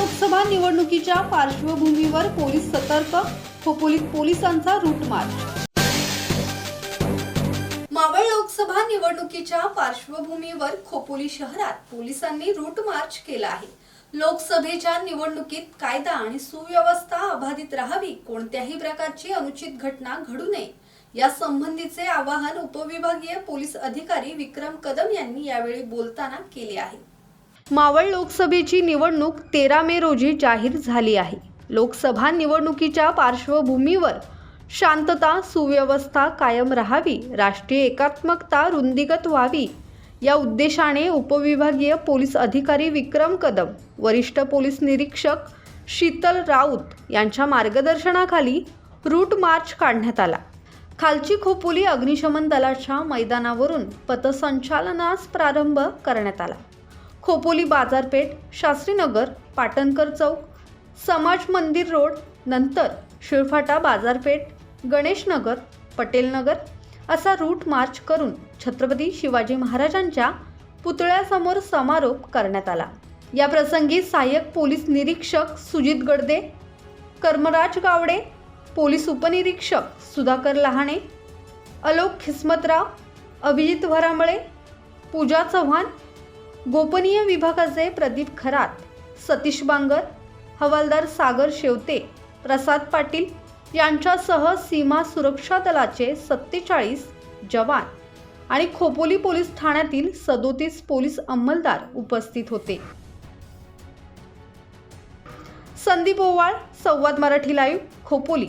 निवडणुकीच्या पार्श्वभूमीवर पोलीस सतर्क खोपोलीत पोलिसांचा रूट मार्च. मावळ लोकसभा निवडणुकीच्या पार्श्वभूमीवर खोपोली शहरात पोलिसांनी रूट मार्च केला आहे. लोकसभेच्या निवडणुकीत कायदा आणि सुव्यवस्था अबाधित राहावी कोणत्याही प्रकारची अनुचित घटना घडू नये. या संबंधीचे आवाहन उपविभागीय पोलीस अधिकारी विक्रम कदम यांनी यावेळी बोलताना केले आहे. मावळ लोकसभेची निवडणूक तेरा मे रोजी जाहीर झाली आहे. लोकसभा निवडणुकीच्या पार्श्वभूमीवर शांतता सुव्यवस्था कायम राहावी राष्ट्रीय एकात्मकता रुंदीगत व्हावी या उद्देशाने उपविभागीय पोलीस अधिकारी विक्रम कदम वरिष्ठ पोलीस निरीक्षक शीतल राऊत यांच्या मार्गदर्शनाखाली रूट मार्च काढण्यात आला. खालची खोपोली अग्निशमन दलाच्या मैदानावरून पथसंचालनास प्रारंभ करण्यात आला. खोपोली बाजारपेठ शास्त्रीनगर पाटणकर चौक समाज मंदिर रोड नंतर शिळफाटा बाजारपेठ गणेशनगर पटेलनगर असा रूट मार्च करून छत्रपती शिवाजी महाराजांच्या पुतळ्यासमोर समारोप करण्यात आला. या प्रसंगी सहाय्यक पोलीस निरीक्षक सुजित गडदे कर्मराज गावडे पोलीस उपनिरीक्षक सुधाकर लहाणे अलोक खिस्मतराव अभिजित वरांबळे पूजा चव्हाण गोपनीय विभागाचे प्रदीप खरात सतीश बांगर हवालदार सागर शेवते प्रसाद पाटील यांच्यासह सीमा सुरक्षा दलाचे सत्तेचाळीस जवान आणि खोपोली पोलीस ठाण्यातील सदोतीस पोलीस अंमलदार उपस्थित होते. संदीप ओवाळ संवाद मराठी लाईव्ह खोपोली.